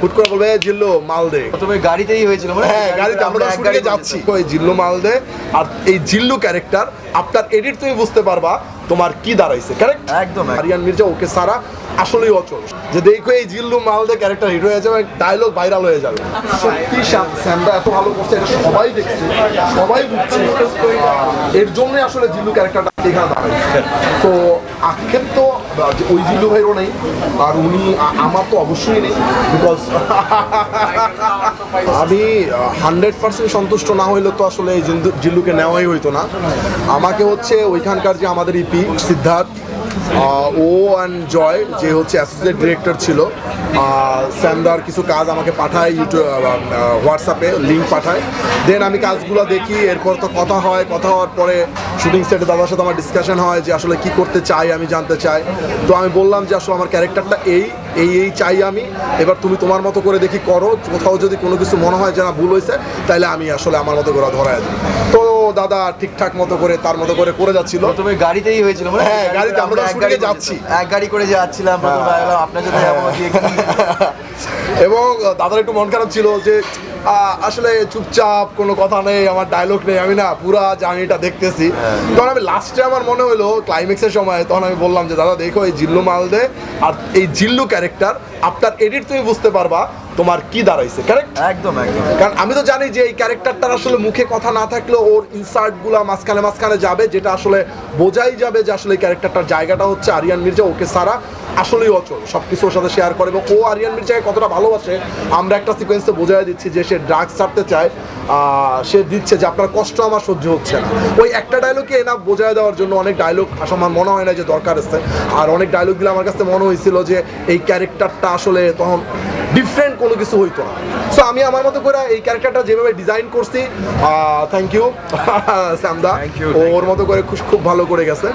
হুট করে বলবে জিল্লো মাল দে। প্রথমে গাড়িতেই হয়েছিল হ্যাঁ। গাড়িতে আমরা গাড়ি যাচ্ছি ওই জিল্লু মাল দে। আর এই জিল্লু ক্যারেক্টার আপনার এডিট তুমি বুঝতে পারবা তোমার কি দাঁড়াইছে কারেক্ট একদম, একদম। আরিয়ান মির্জা ওকে সারা আসলেই অচল। যে দেখো এই জিল্লু মালদে ক্যারেক্টার হিট হয়ে যাবে ডায়লগ ভাইরাল হয়ে যাবে। সত্যি শ্যামদা এত ভালো করছে এটা সবাই দেখছে সবাই বুঝছে। এর জন্য আসলে জিল্লু ক্যারেক্টারটা এখানে দাঁড়াইছে। তো আক্ষেপ তো ওই জিল্লু ভাইরও নেই আর উনি আমার তো অবশ্যই নেই বিকজ আমি হান্ড্রেড পার্সেন্ট সন্তুষ্ট না হইলে তো আসলে জিল্লুকে নেওয়াই হইতো না। আমাকে হচ্ছে ওইখানকার যে আমাদের ইপি সিদ্ধার্থ আহ, ও অ্যান্ড জয় যে হচ্ছে অ্যাসোসিয়েট ডিরেক্টর ছিল আহ, স্যামদার কিছু কাজ আমাকে পাঠায় ইউটিউব হোয়াটসঅ্যাপে লিঙ্ক পাঠায়। দেন আমি কাজগুলো দেখি এরপর তো কথা হয় কথা হওয়ার পরে শুটিং সেটে দাদার সাথে আমার ডিসকাশন হয় যে আসলে কি করতে চাই আমি জানতে চাই। তো আমি বললাম যে আসলে আমার ক্যারেক্টারটা এই এই এই চাই আমি। এবার তুমি তোমার মতো করে দেখি করো কোথাও যদি কোনো কিছু মনে হয় যে না ভুল হয়েছে তাহলে আমি আসলে আমার মতো করে ধরায় তো দাদা ঠিকঠাক মতো করে তার মতো করে করে যাচ্ছিল। প্রথমে গাড়িতেই হয়েছিল মানে হ্যাঁ, গাড়িতে আমরা গাড়ি যাচ্ছি। এক গাড়ি করে যাচ্ছিলাম আপনার যাব দিয়ে কি এবং দাদার একটু মন খারাপ ছিল যে আসলে চুপচাপ কোনো কথা নেই আমার ডায়লগ নেই আমি না পুরা জার্নিটা দেখতেছি। তখন আমি লাস্টে আমার মনে হলো ক্লাইম্যাক্সের সময় তখন আমি বললাম যে দাদা দেখো এই জিল্লু মালদে আর এই জিল্লু ক্যারেক্টার আপনার এডিট তুমি বুঝতে পারবা তোমার কি দাঁড়াইছে কারেক্ট একদম একদম। কারণ আমি তো জানি যে এই ক্যারেক্টারটার আসলে মুখে কথা না থাকলেও ওর ইনসার্টগুলা মাঝখানে মাঝখানে যাবে যেটা আসলে বোঝাই যাবে যে আসলে এই ক্যারেক্টারটার জায়গাটা হচ্ছে আরিয়ান মির্জা ওকে সারা আসলেই অচল। সব কিছু ওর সাথে শেয়ার করে এবং ও আরিয়ান মির্জাকে কতটা ভালোবাসে আমরা একটা সিকোয়েন্সে বোঝাই দিচ্ছি যে সে ড্রাগস ছাড়তে চায় সে দিচ্ছে যে আপনার কষ্ট আমার সহ্য হচ্ছে না। ওই একটা ডায়লগে এনা বোঝায় দেওয়ার জন্য অনেক ডায়লগ আসলে আমার মনে হয় না যে দরকার আছে। আর অনেক ডায়লগগুলো আমার কাছে মনে হয়েছিল যে এই ক্যারেক্টারটা আসলে তখন ডিফারেন্ট কোনো কিছু হইতো না। সো আমি আমার মতো করে এই ক্যারেক্টারটা যেভাবে ডিজাইন করছি থ্যাংক ইউ স্যামদা। ওর মতো করে খুব খুব ভালো করে গেছে।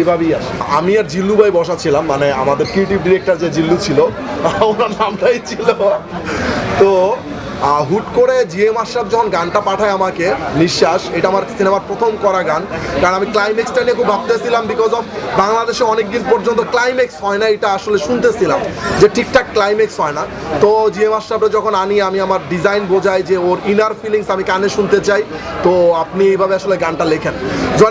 এভাবেই আসে আমি আর জিল্লু ভাই বসা ছিলাম মানে আমাদের ক্রিয়েটিভ ডিরেক্টর যে জিল্লু ছিল ওনার নামটাই ছিল। তো হুট করে জিএম আশরাফ যখন গানটা পাঠায় আমাকে, নিঃশ্বাস, এটা আমার সিনেমার প্রথম করা গান। কারণ আমি ক্লাইম্যাক্সটা নিয়ে খুব ভাবতেছিলাম বিকজ অফ বাংলাদেশে অনেক দিন পর্যন্ত ক্লাইম্যাক্স হয় না, এটা আসলে শুনতেছিলাম যে ঠিকঠাক ক্লাইম্যাক্স হয় না। তো জিএম আশরাফটা যখন আনি, আমি আমার ডিজাইন বোঝাই যে ওর ইনার ফিলিংস আমি কানে শুনতে চাই। তো আপনি এইভাবে আসলে গানটা লেখেন।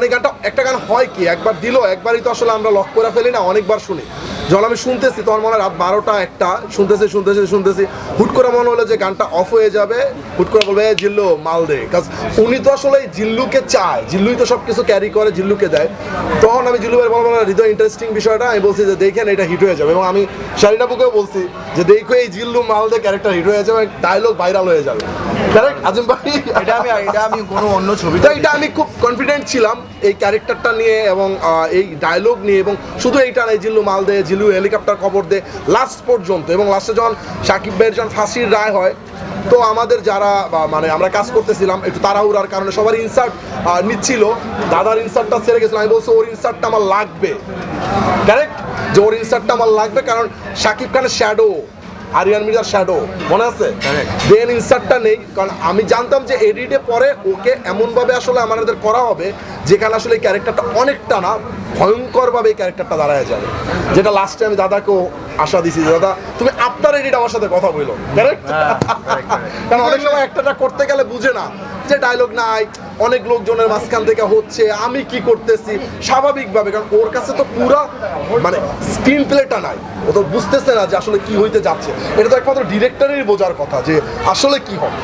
এই গানটা, একটা গান হয় কি? একবার দিল, একবারই তো আসলে আমরা লক করে ফেলি না, অনেকবার শুনি। যখন আমি শুনতেছি তখন মনে হয় রাত বারোটা একটা শুনতেছি শুনতেছি শুনতেছি। হুট করে মনে হলো যে গানটা অফ হয়ে যাবে হুট করে বলবে "এই জিল্লু মাল দে। কাজ উনি তো আসলে জিল্লুকে চায় জিল্লুই তো সব কিছু ক্যারি করে জিল্লুকে দেয়। তখন আমি জিল্লু ভাই বলব হৃদয় ইন্টারেস্টিং বিষয়টা। আমি বলছি যে দেখেন এটা হিট হয়ে যাবে। এবং আমি শারিনা বুকেও বলছি যে দেখো এই জিল্লু মাল দে ক্যারেক্টার হিট হয়ে যাবে। ডায়লগ ভাইরাল হয়ে যাবে। কারেক্ট আজিম ভাই? এটা আমি এটা আমি কোনো অন্য ছবি তো এটা আমি খুব কনফিডেন্ট ছিলাম এই ক্যারেক্টারটা নিয়ে এবং এই ডায়লগ নিয়ে এবং শুধু এইটা নাই জিল্লু মাল দে জিল্লু হেলিকপ্টার খবর দে লাস্ট পর্যন্ত এবং লাস্টে যখন সাকিব ভাইয়ের যখন ফাঁসির রায় হয়, তো আমাদের যারা মানে আমরা কাজ করতেছিলাম, একটু তাড়াহুড়ার কারণে সবার ইনসার্ট নিচ্ছিল। দাদার ইনসার্টটা ছেড়ে গেছিল। আমি বলছি, ওর ইনসার্টটা আমার লাগবে। কারেক্ট যে ওর ইনসার্টটা আমার লাগবে, কারণ সাকিব খানের শ্যাডো আরিয়ান মির্জার শ্যাডো মনে আছে. দেন ইনসার্টটা নেই কারণ আমি জানতাম যে এডিটে পরে ওকে এমনভাবে আসলে আমাদের করা হবে যেখানে আসলে এই ক্যারেক্টারটা অনেকটা না ভয়ঙ্করভাবে এই ক্যারেক্টারটা দাঁড়ায় যাবে যেটা লাস্টে আমি দাদাকেও আশা দিছি যে দাদা তুমি আপনার এডিট আমার সাথে কথা বলো কারেক্ট হ্যাঁ. কারণ অনেক সময় একটাটা করতে গেলে বুঝে না যে ডায়লগ নাই অনেক লোকজনের মাঝখান থেকে হচ্ছে, আমি কি করতেছি? স্বাভাবিকভাবে, কারণ ওর কাছে তো পুরা মানে স্ক্রিন প্লেটা নাই। ও তো বুঝতেছে না যে আসলে কি হইতে যাচ্ছে। এটা তো একমাত্র ডিরেক্টরেরই বোঝার কথা যে আসলে কি হবে।